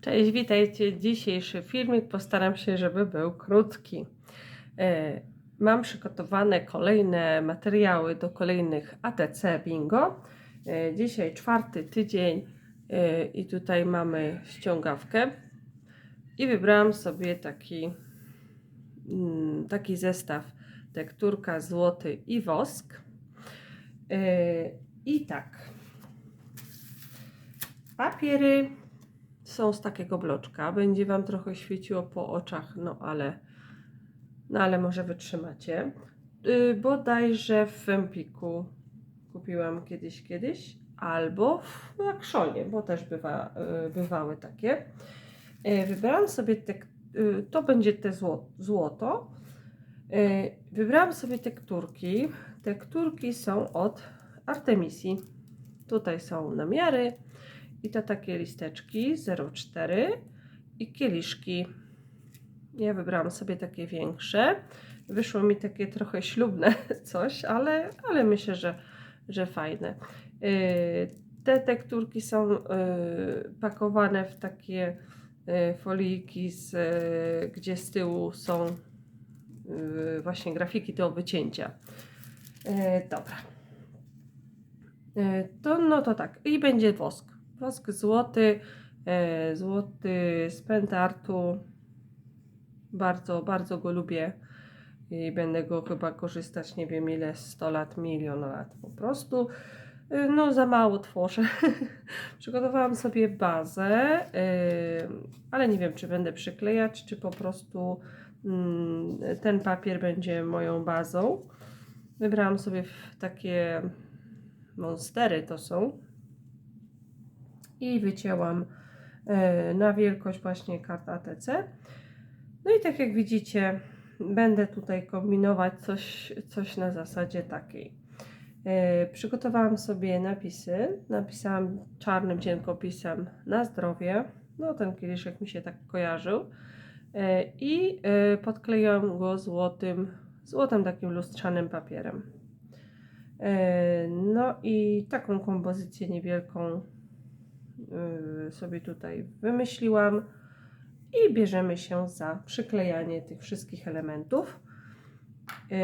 Cześć, witajcie. Dzisiejszy filmik postaram się, żeby był krótki. E, Mam przygotowane kolejne materiały do kolejnych ATC Bingo. E, Dzisiaj czwarty tydzień e, i tutaj mamy ściągawkę. I wybrałam sobie taki, mm, taki zestaw tekturka złoty i wosk. I tak. Papiery są z takiego bloczka. Będzie Wam trochę świeciło po oczach, no ale, no ale może wytrzymacie. Yy, bodajże w Empiku kupiłam kiedyś, kiedyś, albo w Akszonie, bo też bywa, yy, bywały takie. Yy, wybrałam sobie te, to będzie te zło, złoto. Wybrałam sobie tekturki. Tekturki są od Artemisi. Tutaj są namiary. I to takie listeczki 0,4 i kieliszki. Ja wybrałam sobie takie większe. Wyszło mi takie trochę ślubne coś, ale, ale myślę, że, że fajne. Yy, Te tekturki są yy, pakowane w takie yy, folijki, z, gdzie z tyłu są właśnie grafiki do wycięcia. Dobra. To no to tak. I będzie wosk. Wosk złoty, e, złoty z. Bardzo, bardzo go lubię i będę go chyba korzystać nie wiem ile, 100 lat, milion lat po prostu. E, No za mało tworzę. Przygotowałam sobie bazę, e, ale nie wiem czy będę przyklejać, czy po prostu mm, ten papier będzie moją bazą. Wybrałam sobie takie monstery to są i wycięłam e, na wielkość właśnie kart ATC. No i tak jak widzicie, będę tutaj kombinować coś, coś na zasadzie takiej. E, Przygotowałam sobie napisy. Napisałam czarnym cienkopisem na zdrowie. No ten kieliszek mi się tak kojarzył. E, I podkleiłam go złotym, złotym takim lustrzanym papierem. No i taką kompozycję niewielką sobie tutaj wymyśliłam i bierzemy się za przyklejanie tych wszystkich elementów. Y,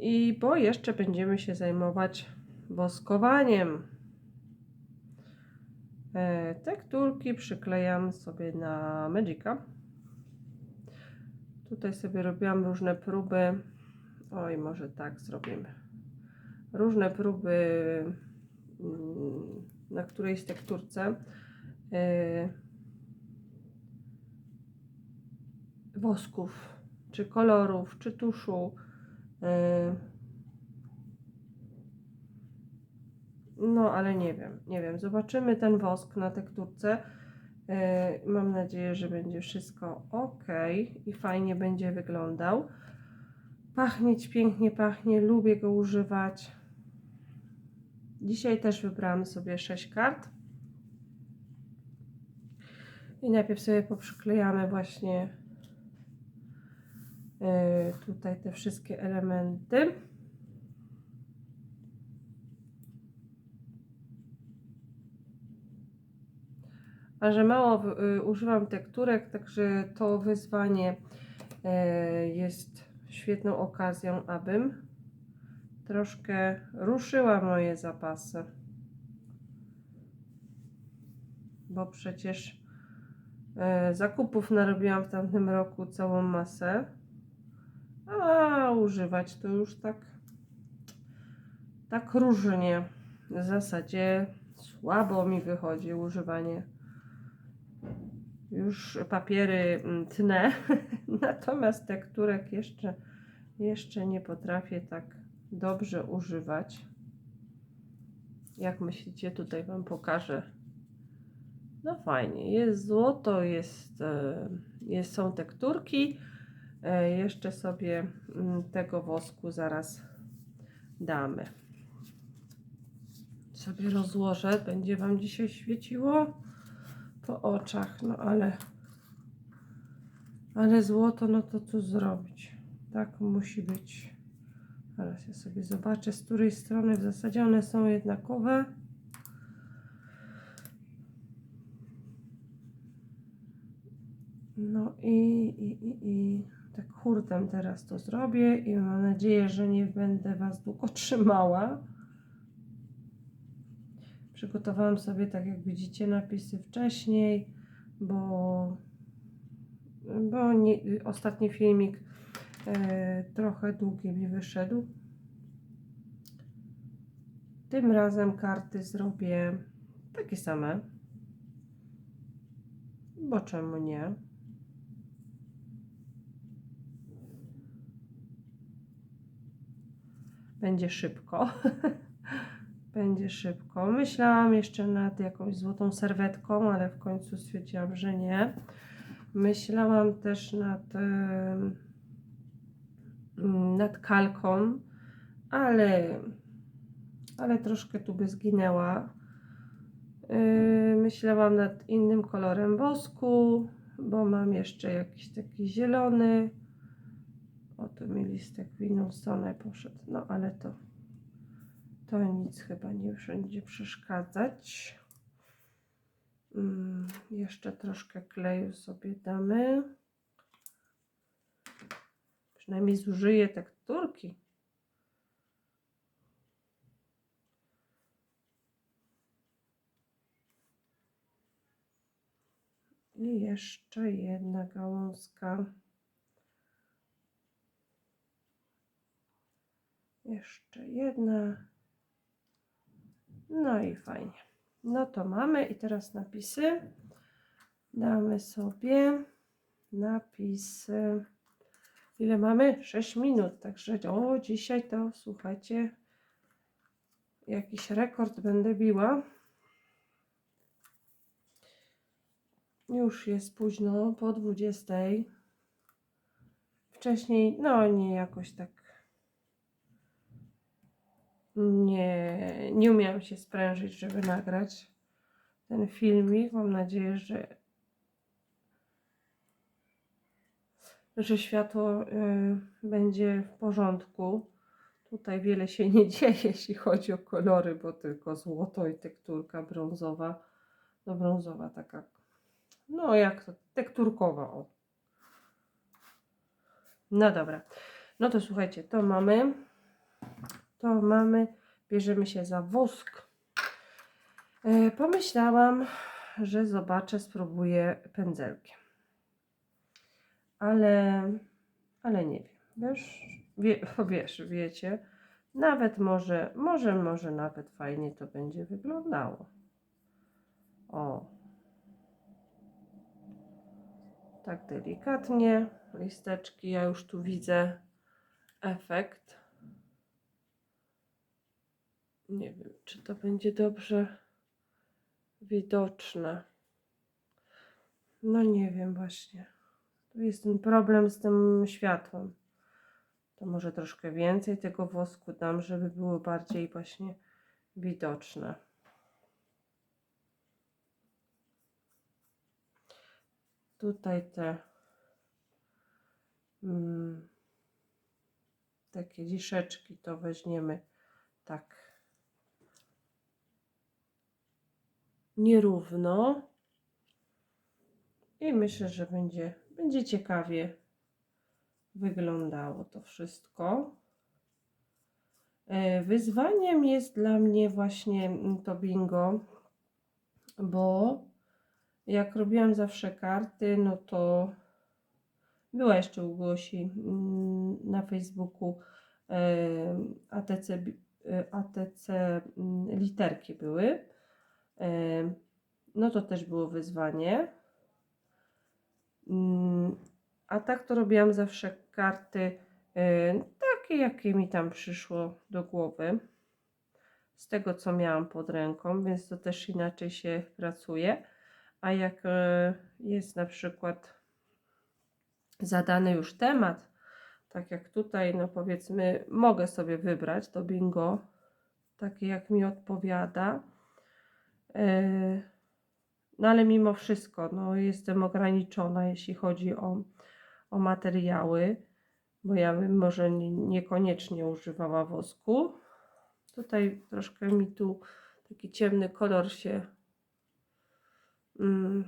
I bo jeszcze będziemy się zajmować woskowaniem. E, Tekturki przyklejam sobie na Magica. Tutaj sobie robiłam różne próby. Oj, może tak zrobimy. Różne próby mm, na którejś tekturce wosków, czy kolorów, czy tuszu. Yy. No, ale nie wiem, nie wiem. Zobaczymy ten wosk na tekturce. Yy, mam nadzieję, że będzie wszystko ok i fajnie będzie wyglądał. Pachnieć pięknie pachnie, lubię go używać. Dzisiaj też wybrałam sobie 6 kart. I najpierw sobie poprzyklejamy właśnie yy, tutaj te wszystkie elementy. A że mało y, używam tekturek, także to wyzwanie y, jest świetną okazją, abym troszkę ruszyła moje zapasy. Bo przecież zakupów narobiłam w tamtym roku całą masę. A używać to już tak tak różnie. W zasadzie słabo mi wychodzi używanie. Już papiery mm, tnę, natomiast tekturek jeszcze, jeszcze nie potrafię tak dobrze używać. Jak myślicie, tutaj Wam pokażę. No fajnie, jest złoto, jest, e, jest są tekturki. E, Jeszcze sobie mm, tego wosku zaraz damy. Sobie rozłożę, będzie Wam dzisiaj świeciło po oczach, no ale ale złoto, no to co zrobić? Tak musi być. Teraz ja sobie zobaczę, z której strony w zasadzie one są jednakowe. No i, i, i, i tak hurtem teraz to zrobię i mam nadzieję, że nie będę Was długo trzymała. Przygotowałam sobie, tak jak widzicie, napisy wcześniej, bo, bo nie, ostatni filmik e, trochę długi mi wyszedł. Tym razem karty zrobię takie same. Bo czemu nie? Będzie szybko. Będzie szybko. Myślałam jeszcze nad jakąś złotą serwetką, ale w końcu stwierdziłam, że nie. Myślałam też nad, em, nad kalką, ale, ale troszkę tu by zginęła. Yy, Myślałam nad innym kolorem wosku, bo mam jeszcze jakiś taki zielony. Oto mi listek w inną stronę poszedł. No ale to, to nic chyba nie będzie przeszkadzać. Mm, jeszcze troszkę kleju sobie damy. Przynajmniej zużyję tekturki. I jeszcze jedna gałązka. Jeszcze jedna. No i fajnie. No to mamy i teraz napisy. Damy sobie napisy. Ile mamy? 6 minut. Także o, dzisiaj to słuchajcie, jakiś rekord będę biła. Już jest późno, po 20. Wcześniej, no nie jakoś tak. Nie, nie umiałam się sprężyć, żeby nagrać ten filmik. Mam nadzieję, że, że światło y, będzie w porządku. Tutaj wiele się nie dzieje, jeśli chodzi o kolory, bo tylko złoto i tekturka brązowa. No brązowa taka no, jak to? Tekturkowa. O. No dobra. No to słuchajcie, to mamy. To mamy. Bierzemy się za wosk. E, pomyślałam, że zobaczę, spróbuję pędzelkiem. Ale, ale nie wiem. Wiesz, wie, wiesz, wiecie, nawet może, może, może nawet fajnie to będzie wyglądało. O, tak delikatnie, listeczki, ja już tu widzę efekt. Nie wiem, czy to będzie dobrze widoczne. No nie wiem właśnie. Tu jest ten problem z tym światłem. To może troszkę więcej tego wosku dam, żeby było bardziej właśnie widoczne. Tutaj te mm, takie dziszeczki to weźmiemy tak nierówno i myślę, że będzie, będzie ciekawie wyglądało to wszystko. E, Wyzwaniem jest dla mnie właśnie to bingo, bo jak robiłam zawsze karty, no to była jeszcze u Gosi mm, na Facebooku e, ATC, e, ATC mm, literki były. E, No to też było wyzwanie. Mm, A tak to robiłam zawsze karty e, takie, jakie mi tam przyszło do głowy. Z tego, co miałam pod ręką, więc to też inaczej się pracuje. A jak e, jest na przykład zadany już temat, tak jak tutaj, no powiedzmy, mogę sobie wybrać to bingo, takie jak mi odpowiada. E, No ale mimo wszystko, no jestem ograniczona, jeśli chodzi o, o materiały, bo ja bym może nie- niekoniecznie używała wosku. Tutaj troszkę mi tu taki ciemny kolor się mm,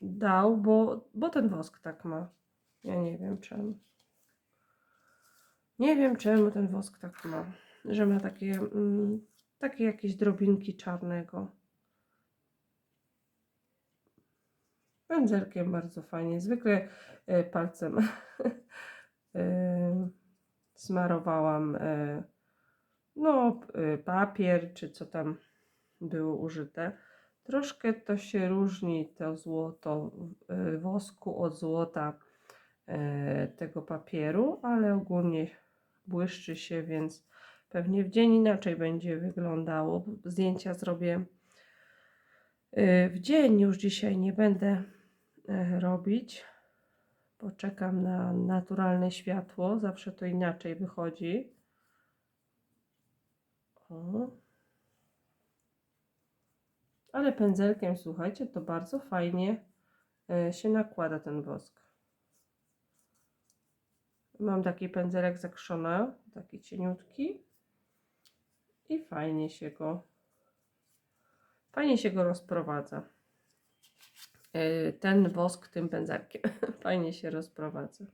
dał, bo, bo ten wosk tak ma. Ja nie wiem czemu. Nie wiem czemu ten wosk tak ma, że ma takie, mm, takie jakieś drobinki czarnego. Pędzelkiem bardzo fajnie. Zwykle e, palcem e, smarowałam e, no, papier, czy co tam było użyte. Troszkę to się różni to złoto wosku od złota tego papieru, ale ogólnie błyszczy się, więc pewnie w dzień inaczej będzie wyglądało. Zdjęcia zrobię e, w dzień, już dzisiaj nie będę e, robić. Poczekam na naturalne światło, zawsze to inaczej wychodzi. O. Ale pędzelkiem, słuchajcie, to bardzo fajnie e, się nakłada ten wosk. Mam taki pędzelek z Actiona, taki cieniutki i fajnie się go fajnie się go rozprowadza. E, Ten wosk tym pędzelkiem fajnie się rozprowadza.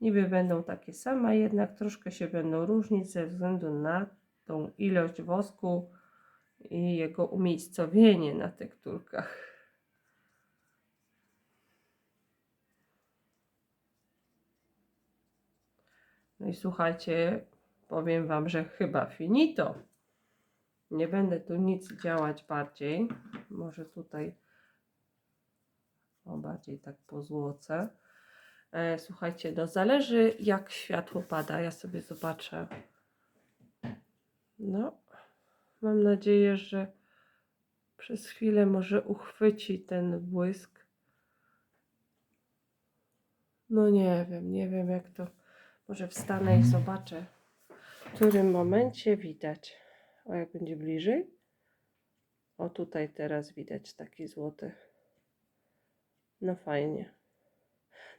Niby będą takie same, jednak troszkę się będą różnić ze względu na tą ilość wosku i jego umiejscowienie na tekturkach. No i słuchajcie, powiem Wam, że chyba finito. Nie będę tu nic działać bardziej. Może tutaj o bardziej tak po złoce. E, słuchajcie, no zależy jak światło pada. Ja sobie zobaczę. No, mam nadzieję, że przez chwilę może uchwyci ten błysk. No nie wiem, nie wiem jak to. Może wstanę i zobaczę, w którym momencie widać. O, jak będzie bliżej. O, tutaj teraz widać taki złoty. No fajnie.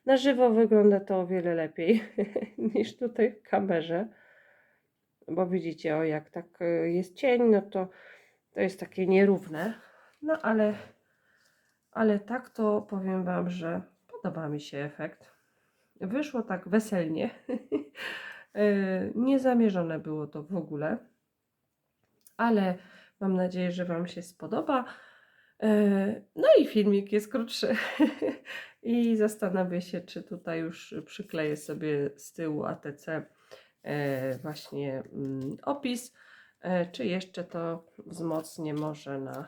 Na żywo wygląda to o wiele lepiej niż tutaj w kamerze. Bo widzicie, o jak tak y, jest cień, no to to jest takie nierówne. No ale, ale tak to powiem Wam, że podoba mi się efekt. Wyszło tak weselnie. Y, Niezamierzone było to w ogóle. Ale mam nadzieję, że Wam się spodoba. Y, No i filmik jest krótszy. I zastanawiam się, czy tutaj już przykleję sobie z tyłu ATC e, właśnie mm, opis, czy jeszcze to wzmocnię może na,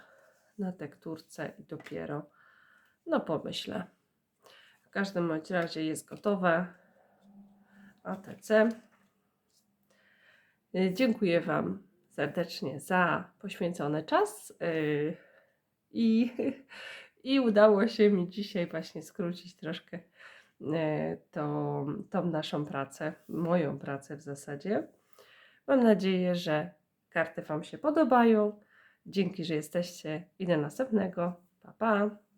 na tekturce i dopiero no pomyślę. W każdym bądź razie jest gotowe ATC. E, Dziękuję Wam serdecznie za poświęcony czas y, i, i udało się mi dzisiaj właśnie skrócić troszkę e, tą, tą naszą pracę, moją pracę w zasadzie. Mam nadzieję, że karty Wam się podobają. Dzięki, że jesteście i do następnego. Pa, pa!